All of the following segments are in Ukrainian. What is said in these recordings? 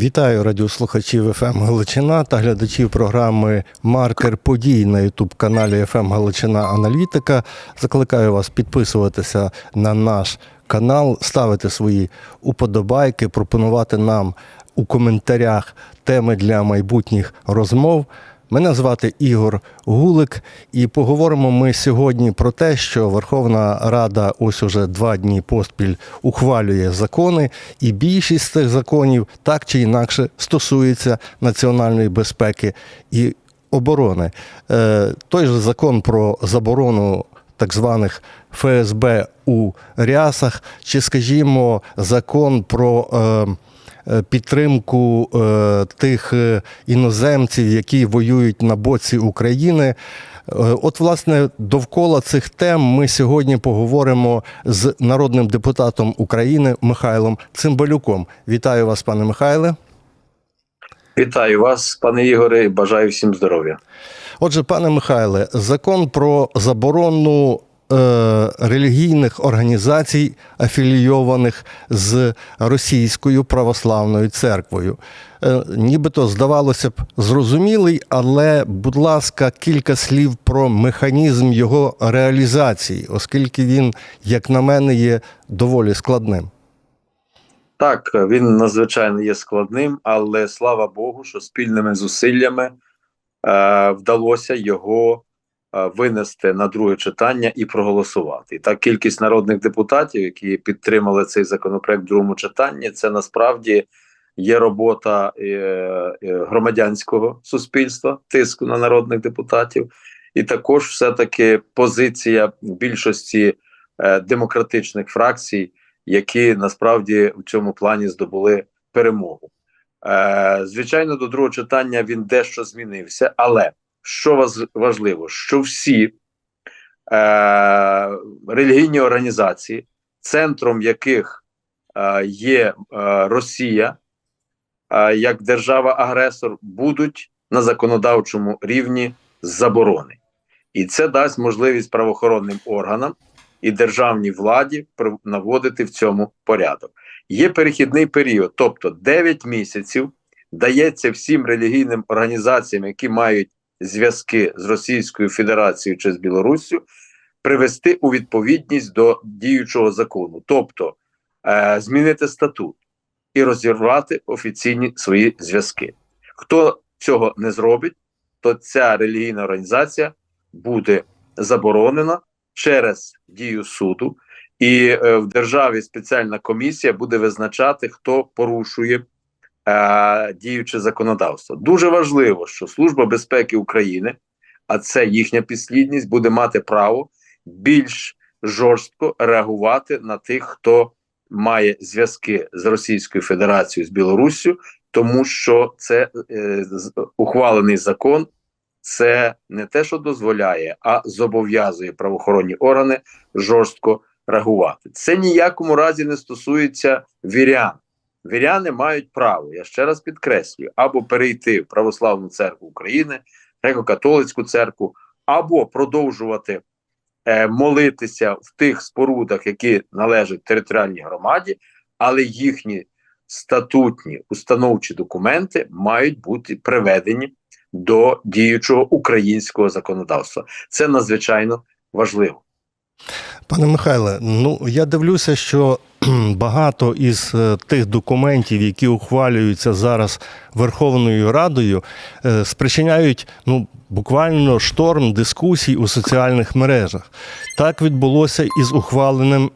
Вітаю радіослухачів ФМ Галичина та глядачів програми Маркер подій на Ютуб каналі ФМ Галичина Аналітика. Закликаю вас підписуватися на наш канал, ставити свої уподобайки, пропонувати нам у коментарях теми для майбутніх розмов. Мене звати Ігор Гулик, і поговоримо ми сьогодні про те, що Верховна Рада ось уже два дні поспіль ухвалює закони, і більшість цих законів так чи інакше стосується національної безпеки і оборони. Е, той же закон про заборону так званих ФСБ у рясах, чи, скажімо, закон про. Е, підтримку е, тих е, іноземців, які воюють на боці України. От, власне, довкола цих тем ми сьогодні поговоримо з народним депутатом України Михайлом Цимбалюком. Вітаю вас, пане Михайле. Вітаю вас, пане Ігоре, і бажаю всім здоров'я. Отже, пане Михайле, закон про заборону релігійних організацій, афілійованих з Російською православною церквою. Е, нібито здавалося б зрозумілий, але, будь ласка, кілька слів про механізм його реалізації, оскільки він, як на мене, є доволі складним. Так, він надзвичайно є складним, але слава Богу, що спільними зусиллями е, вдалося його е, винести на друге читання і проголосувати. І так, кількість народних депутатів, які підтримали цей законопроект в другому читанні, це насправді є робота е, е, громадянського суспільства, тиску на народних депутатів, і також все-таки позиція більшості е, демократичних фракцій які насправді в цьому плані здобули перемогу. Е, Звичайно, до другого читання він дещо змінився, але що ваз- важливо, що всі е, релігійні організації, центром яких е, є е, Росія е, як держава-агресор, будуть на законодавчому рівні заборони. І це дасть можливість правоохоронним органам і державній владі наводити в цьому порядок. Є перехідний період, тобто 9 місяців дається всім релігійним організаціям, які мають зв'язки з Російською Федерацією чи з Білоруссю, привести у відповідність до діючого закону, тобто е, змінити статут і розірвати офіційні свої зв'язки. Хто цього не зробить, то ця релігійна організація буде заборонена через дію суду, і е, в державі спеціальна комісія буде визначати, хто порушує е, діюче законодавство. Дуже важливо, що Служба безпеки України, а це їхня підслідність, буде мати право більш жорстко реагувати на тих, хто має зв'язки з Російською Федерацією з Білоруссю, тому що це е, ухвалений закон це не те, що дозволяє, а зобов'язує правоохоронні органи жорстко реагувати. Це ніякому разі не стосується вірян. Віряни мають право, я ще раз підкреслюю, або перейти в Православну церкву України, греко-католицьку церкву, або продовжувати е, молитися в тих спорудах, які належать територіальній громаді, але їхні статутні установчі документи мають бути приведені до діючого українського законодавства. Це надзвичайно важливо. Пане Михайле, ну я дивлюся, що багато із е, тих документів, які ухвалюються зараз Верховною Радою, е, спричиняють ну буквально шторм дискусій у соціальних мережах. Так відбулося і з ухваленим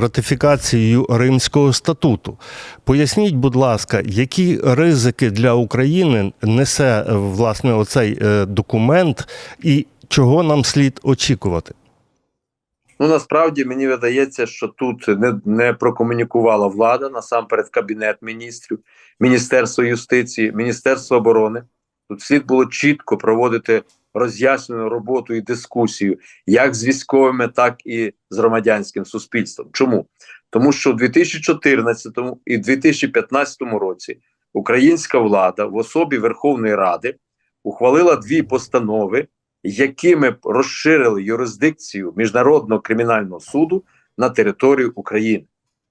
ратифікацією Римського статуту. Поясніть, будь ласка, які ризики для України несе е, власне оцей документ, і чого нам слід очікувати? Ну насправді мені видається, що тут не, не прокомунікувала влада насамперед Кабінет міністрів, Міністерство юстиції, Міністерство оборони. Тут слід було чітко проводити роз'яснену роботу і дискусію як з військовими, так і з громадянським суспільством. Чому? Тому що в 2014 і 2015 році українська влада в особі Верховної Ради ухвалила дві постанови, якими б розширили юрисдикцію міжнародного кримінального суду на територію України.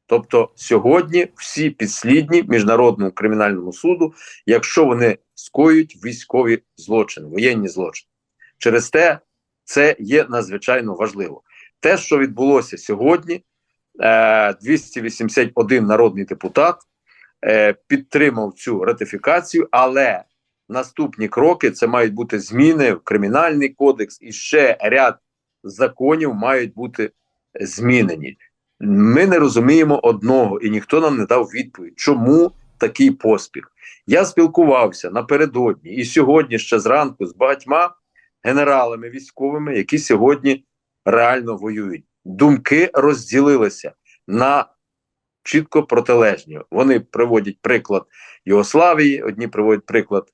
Тобто сьогодні всі підслідні міжнародному кримінальному суду, якщо вони скоюють військові злочини, воєнні злочини, через те це є надзвичайно важливо. Те, що відбулося сьогодні, е, 281 народний депутат е, підтримав цю ратифікацію, але наступні кроки це мають бути зміни в кримінальний кодекс і ще ряд законів мають бути змінені. Ми не розуміємо одного, і ніхто нам не дав відповідь, чому такий поспіх. Я спілкувався напередодні і сьогодні ще зранку з багатьма генералами військовими, які сьогодні реально воюють. Думки розділилися на чітко протилежні. Вони приводять приклад Югославії, одні приводять приклад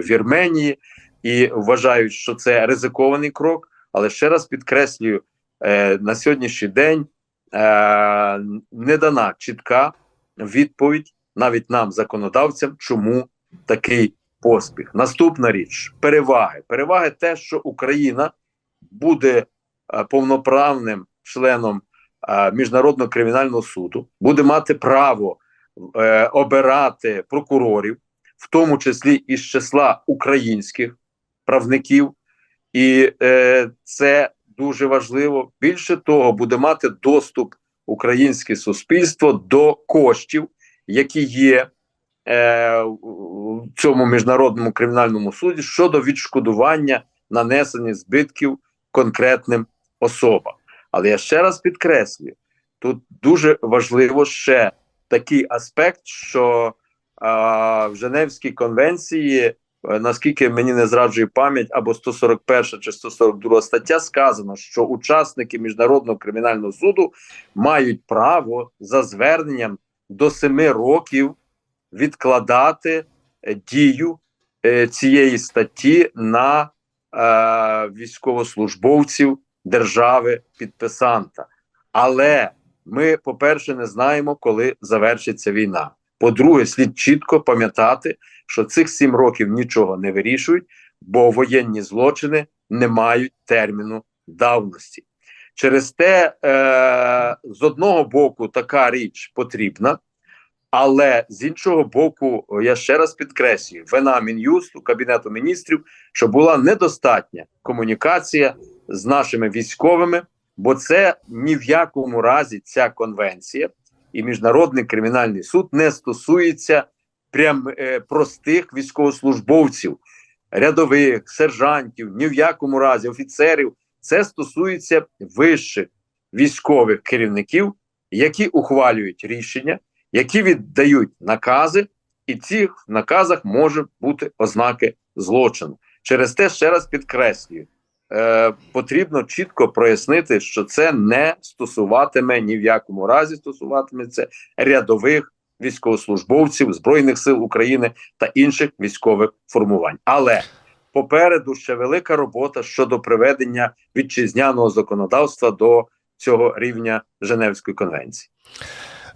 Вірменії і вважають, що це ризикований крок. Але ще раз підкреслюю, е, на сьогоднішній день е, не дана чітка відповідь навіть нам, законодавцям, чому такий поспіх. Наступна річ переваги. Переваги те, що Україна буде е, повноправним членом е, міжнародного кримінального суду, буде мати право е, обирати прокурорів, в тому числі із числа українських правників, і е, це дуже важливо. Більше того, буде мати доступ українське суспільство до коштів, які є е, в цьому міжнародному кримінальному суді щодо відшкодування нанесення збитків конкретним особам. Але я ще раз підкреслюю: тут дуже важливо ще такий аспект, що а, в Женевській конвенції, е, наскільки мені не зраджує пам'ять, або 141 чи 142 стаття сказано, що учасники міжнародного кримінального суду мають право за зверненням до 7 років відкладати е, дію е, цієї статті на е, військовослужбовців держави підписанта. Але ми, по-перше, не знаємо, коли завершиться війна. По-друге, слід чітко пам'ятати, що цих сім років нічого не вирішують, бо воєнні злочини не мають терміну давності. Через те, е, з одного боку, така річ потрібна, але з іншого боку, я ще раз підкреслюю, вина Мін'юсту, Кабінету міністрів, що була недостатня комунікація з нашими військовими, бо це ні в якому разі ця конвенція і міжнародний кримінальний суд не стосується прям е, простих військовослужбовців, рядових, сержантів, ні в якому разі офіцерів. Це стосується вищих військових керівників, які ухвалюють рішення, які віддають накази, і цих наказах може бути ознаки злочину. Через те ще раз підкреслюю, е, потрібно чітко прояснити, що це не стосуватиме ні в якому разі стосуватиметься рядових військовослужбовців Збройних сил України та інших військових формувань. Але попереду ще велика робота щодо приведення вітчизняного законодавства до цього рівня Женевської конвенції.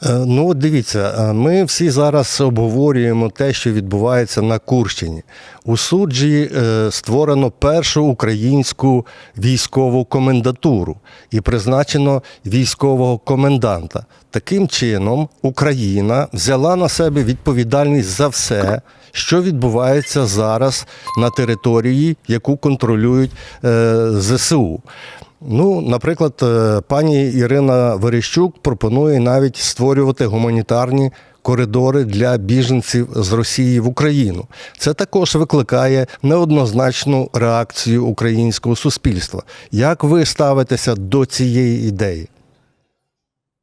Е, Ну, дивіться, е, ми всі зараз обговорюємо те, що відбувається на Курщині. У суджі е, створено першу українську військову комендатуру і призначено військового коменданта. Таким чином, Україна взяла на себе відповідальність за все, що відбувається зараз на території, яку контролюють ЗСУ. Ну, наприклад, е, пані Ірина Верещук пропонує навіть створювати гуманітарні коридори для біженців з Росії в Україну. Це також викликає неоднозначну реакцію українського суспільства. Як ви ставитеся до цієї ідеї?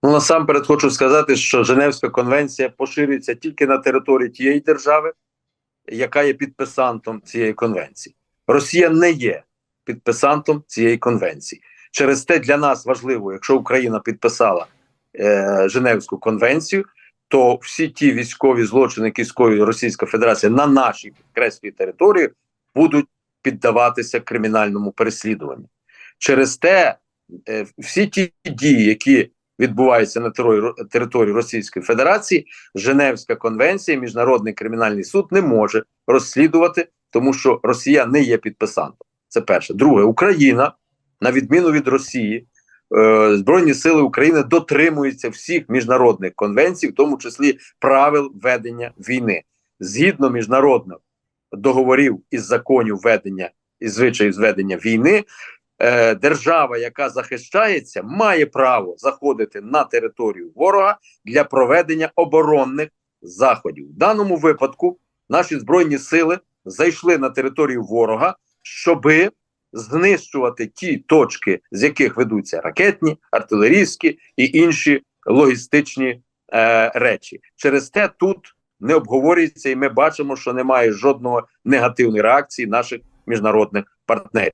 Ну насамперед хочу сказати, що Женевська конвенція поширюється тільки на території тієї держави, яка є підписантом цієї конвенції. Росія не є підписантом цієї конвенції. Через те для нас важливо, якщо Україна підписала е, Женевську конвенцію, то всі ті військові злочини, які скоює Російська Федерація на нашій підкреслій території, будуть піддаватися кримінальному переслідуванню. Через те е, всі ті дії, які відбуваються на території, Російської Федерації, Женевська конвенція, Міжнародний кримінальний суд не може розслідувати, тому що Росія не є підписантом. Це перше. Друге, Україна, на відміну від Росії, е, Збройні Сили України дотримуються всіх міжнародних конвенцій, в тому числі правил ведення війни, згідно міжнародних договорів із законів ведення і звичаїв зведення війни. Е, держава, яка захищається, має право заходити на територію ворога для проведення оборонних заходів. В даному випадку наші збройні сили зайшли на територію ворога, щоби знищувати ті точки, з яких ведуться ракетні, артилерійські і інші логістичні е, речі. Через те тут не обговорюється, і ми бачимо, що немає жодного негативної реакції наших міжнародних партнерів.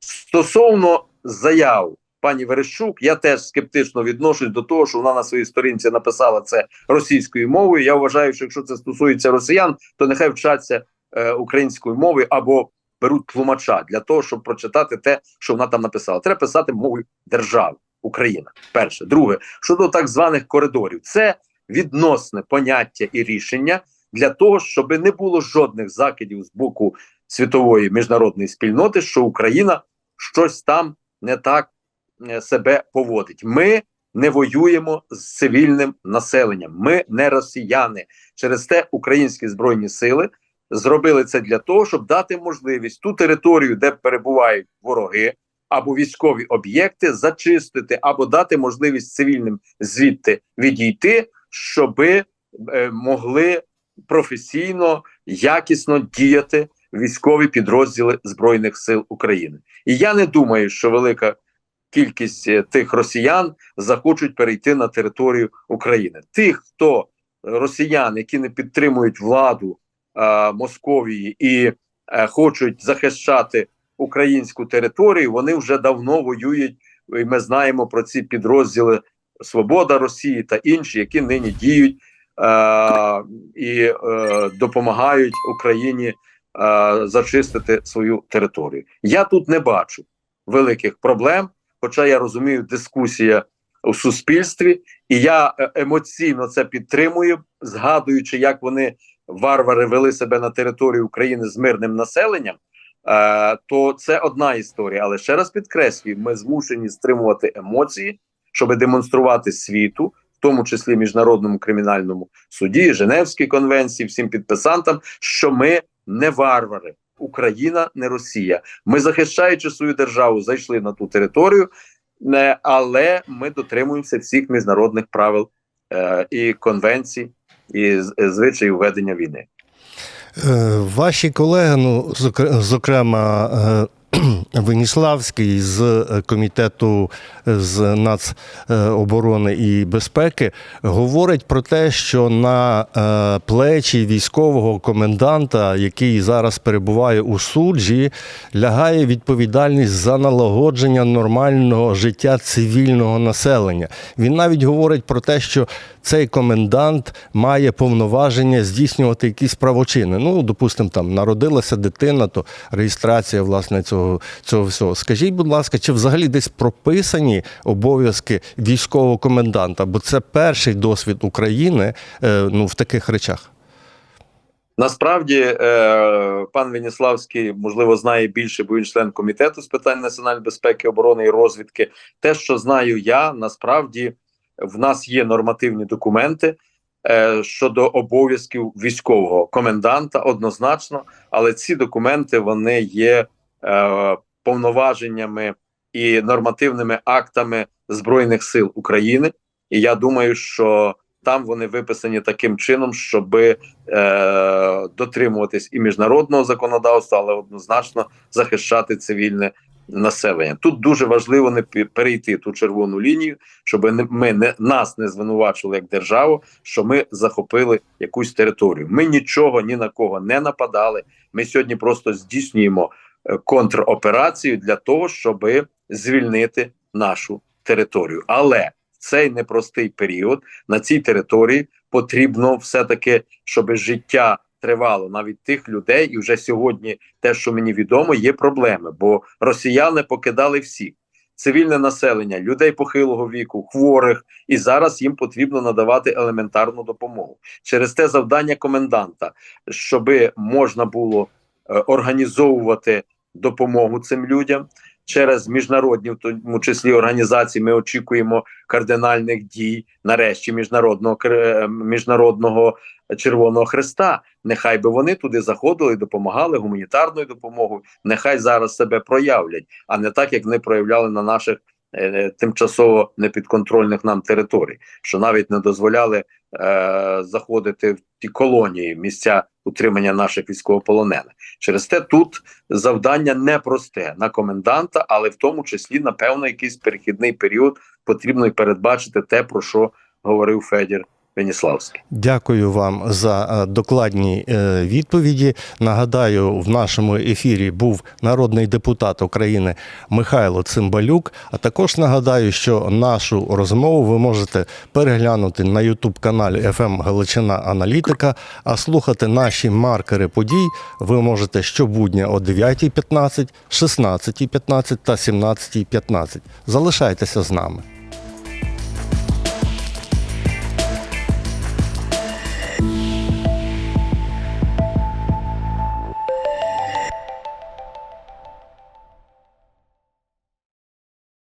Стосовно заяв пані Верещук, я теж скептично відношусь до того, що вона на своїй сторінці написала це російською мовою. Я вважаю, що якщо це стосується росіян, то нехай вчаться е, українською мовою або беруть тлумача для того, щоб прочитати те, що вона там написала. Треба писати мовою держави Україна. Перше, друге, щодо так званих коридорів, це відносне поняття і рішення для того, щоб не було жодних закидів з боку світової міжнародної спільноти, що Україна щось там не так е, себе поводить. Ми не воюємо з цивільним населенням. Ми не росіяни. Через те українські збройні сили зробили це для того, щоб дати можливість ту територію, де перебувають вороги або військові об'єкти, зачистити або дати можливість цивільним звідти відійти, щоби е, могли професійно, якісно діяти військові підрозділи Збройних сил України. І я не думаю, що велика кількість е, тих росіян захочуть перейти на територію України. Тих, хто росіян, які не підтримують владу е, Московії і е, хочуть захищати українську територію, вони вже давно воюють. І ми знаємо про ці підрозділи Свобода Росії та інші, які нині діють е, і е, допомагають Україні е, зачистити свою територію. Я тут не бачу великих проблем, хоча я розумію, дискусія у суспільстві, і я е, емоційно це підтримую, згадуючи, як вони варвари вели себе на території України з мирним населенням. Е, то це одна історія. Але ще раз підкреслюю, ми змушені стримувати емоції, щоб демонструвати світу, в тому числі міжнародному кримінальному суді, Женевській конвенції, всім підписантам, що ми не варвари, Україна не Росія. Ми, захищаючи свою державу, зайшли на ту територію, е, але ми дотримуємося всіх міжнародних правил е, і конвенцій, і з- звичаїв ведення війни. Е, Ваші колеги, ну зокр- зокрема, е, Веніславський з е, комітету з нацоборони і безпеки говорить про те, що на е, плечі військового коменданта, який зараз перебуває у суджі, лягає відповідальність за налагодження нормального життя цивільного населення. Він навіть говорить про те, що цей комендант має повноваження здійснювати якісь правочини. Ну, допустимо, там народилася дитина, то реєстрація власне цього, цього всього. Скажіть, будь ласка, чи взагалі десь прописані обов'язки військового коменданта? Бо це перший досвід України е, ну, в таких речах. Насправді, е, пан Веніславський можливо знає більше, бо він член комітету з питань національної безпеки, оборони і розвідки. Те, що знаю я, насправді в нас є нормативні документи е, щодо обов'язків військового коменданта, однозначно, але ці документи вони є повноваженнями і нормативними актами Збройних сил України. І я думаю, що там вони виписані таким чином, щоби е, дотримуватись і міжнародного законодавства, але однозначно захищати цивільне населення. Тут дуже важливо не перейти ту червону лінію, щоб ми не нас не звинувачували як державу, що ми захопили якусь територію. Ми нічого ні на кого не нападали. Ми сьогодні просто здійснюємо е, контроперацію для того, щоб звільнити нашу територію. Але в цей непростий період на цій території потрібно все-таки, щоб життя тривало навіть тих людей, і вже сьогодні те, що мені відомо, є проблеми, бо росіяни покидали всіх. Цивільне населення, людей похилого віку, хворих, і зараз їм потрібно надавати елементарну допомогу. Через те завдання коменданта, щоб можна було е, організовувати допомогу цим людям, через міжнародні, в тому числі організації, ми очікуємо кардинальних дій нарешті міжнародного кр- міжнародного Червоного Христа. Нехай би вони туди заходили допомагали гуманітарною допомогою. Нехай зараз себе проявлять, а не так, як вони проявляли на наших е, тимчасово непідконтрольних нам територій, що навіть не дозволяли е, заходити в ті колонії, місця утримання наших військовополонених. Через те тут завдання непросте на коменданта, але в тому числі, напевно, якийсь перехідний період потрібно й передбачити те, про що говорив Федір Веніславський. Дякую вам за е, докладні е, відповіді. Нагадаю, в нашому ефірі був народний депутат України Михайло Цимбалюк. А також нагадаю, що нашу розмову ви можете переглянути на Ютуб каналі FM Галичина Аналітика. А слухати наші маркери подій ви можете щобудня о 9.15, 16.15 та 17.15. Залишайтеся з нами.